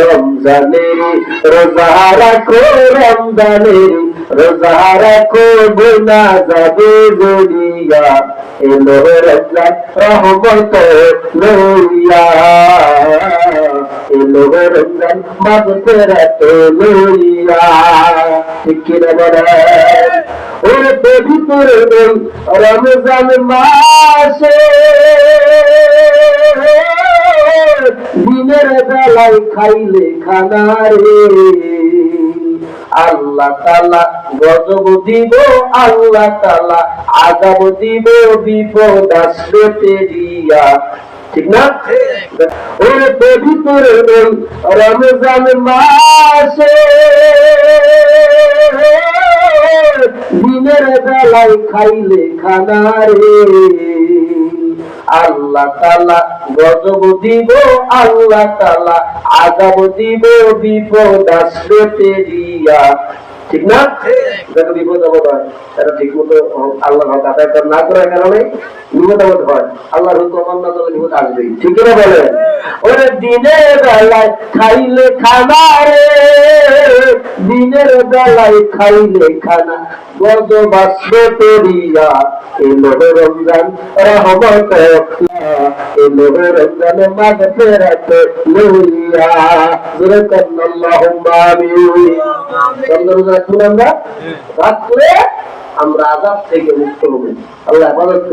রমজানের রোজা রাখো রমজানের রোজা রাখো গুনা যাবে জড়িয়া এলো রমজান রহমত লইয়া। এলো রমজান মাগফিরাত লইয়া। ঠিক কিনা বলে, ওরে পবিত্র রমজান মাসে দিনের বেলায় খাইলে খানা আল্লাহ তালা গজব দিব, আল্লাহ তালা আগাব দিব, বিপদ আসবে তেরিয়া ঠিক না? রমজান মাসে। দিনের বেলায় খাইলে খানা রে আল্লাহ তালা গজব দিব, আল্লাহ তালা আগাব দিব, বিপদ আসবে তেরিয়া ঠিক না? দেখো বিপদ আপদ হয় এটা ঠিক মতো আল্লাহ হক আদায় না করার কারণে বিপদ আপদ হয়। আল্লাহ হুকুম অমান্য বিপদ আসবেই। ঠিক না বলে ওরে দিনের বেলায় খাইলে খানা রে। দিনের বেলায় খাইলে খানা। গজব আসবে তেরিয়া এলো রমজান রহমত এলো রমজান মাঘ ফেরাত লইয়া। আমরা? আজাব থেকে মুক্ত হব। আল্লাহ হেফাজত